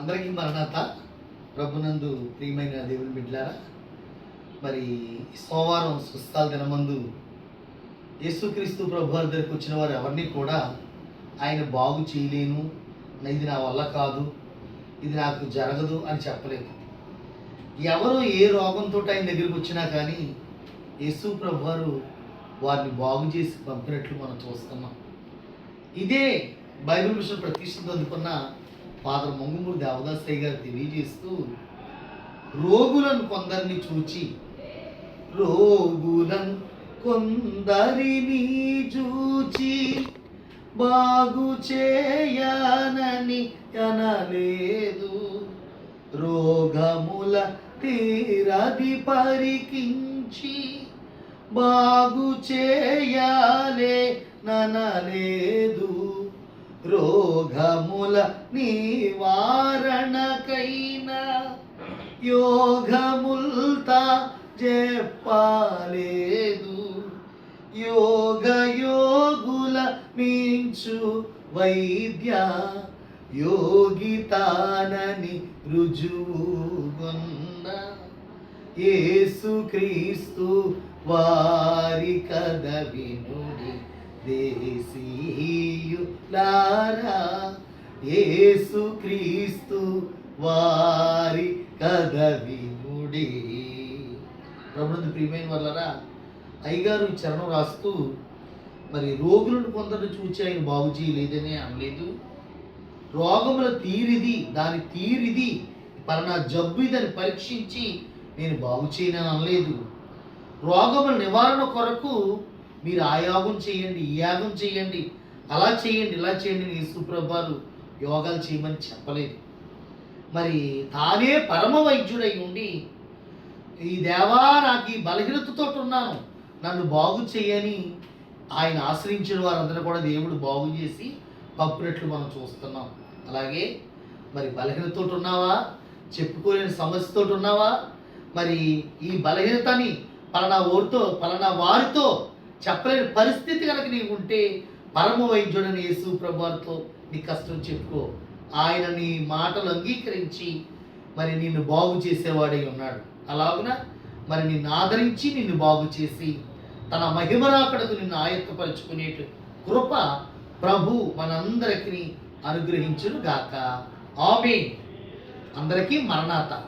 అందరికీ మరణాత. ప్రభునందు ప్రియమైన దేవుని బిడ్డారా మరి సోమవారం స్వస్థాల దినమందు యేసుక్రీస్తు ప్రభు వారి దగ్గరికి వచ్చిన వారు ఎవరిని కూడా ఆయన బాగు చేయలేను ఇది నా వల్ల కాదు ఇది నాకు జరగదు అని చెప్పలేదు. ఎవరు ఏ రోగంతో ఆయన దగ్గరికి వచ్చినా కానీ యేసు ప్రభు వారు వారిని బాగు చేసి పంపినట్లు మనం చూస్తున్నాం. ఇదే బైబిల్ మిషన్ ప్రతిష్టం అందుకున్న ఫాదర్ మంగుమూరి దేవదాసయ్య గారు తెలియజేస్తూ రోగులను కొందరిని చూచి రోగులను కొందరిని చూచి బాగు చేయనని అనలేదు. రోగముల తీరది పరికించి బాగు చేయలే ననలేదు. రోగముల నివారణకైన యోగముల్తా చెప్పలేదు యోగ యోగుల మించు వైద్య యోగితానని రుజువుగొన్న యేసుక్రీస్తు వారి కథ లారా ఏసు క్రీస్తు వారి కదవి ముడి. ప్రభుత్వ ప్రియమైన వల్లరా అయ్యగారు ఈ చరణం రాస్తూ మరి రోగులను కొందరు చూచి ఆయన బాగు చేయలేదని అనలేదు. రోగముల తీరిది దాని తీరిది పలానా జబ్బు ఇదని పరీక్షించి నేను బాగు చేయనని అనలేదు. రోగముల నివారణ కొరకు మీరు ఆ యాగం చేయండి ఈ యాగం చేయండి. అలా చేయండి ఇలా చేయండి అని యేసుప్రభాలు యోగాలు చేయమని చెప్పలేదు. మరి తానే పరమ వైద్యుడై ఉండి ఈ దేవా నాకు ఈ బలహీనతతో ఉన్నాను నన్ను బాగు చేయని ఆయన ఆశ్రయించిన వారందరూ కూడా దేవుడు బాగు చేసి పప్పునట్లు మనం చూస్తున్నాం. అలాగే మరి బలహీనతతో ఉన్నావా? చెప్పుకోలేని సమస్యతో ఉన్నావా? మరి ఈ బలహీనతని పలానా ఓరితో పలానా వారితో చెప్పలేని పరిస్థితి కనుక నీకు ఉంటే పరమ వైద్యుడని యేసు ప్రభువారితో నీ కష్టం చెప్పుకో. ఆయన నీ మాటలు అంగీకరించి మరి నిన్ను బాగు చేసేవాడై ఉన్నాడు. అలాగున మరి నిన్ను ఆదరించి నిన్ను బాగు చేసి తన మహిమరాకడకు నిన్ను ఆయత్తపరుచుకునే కృప ప్రభు మనందరికీ అనుగ్రహించును గాక ఆమె అందరికీ మరణాత.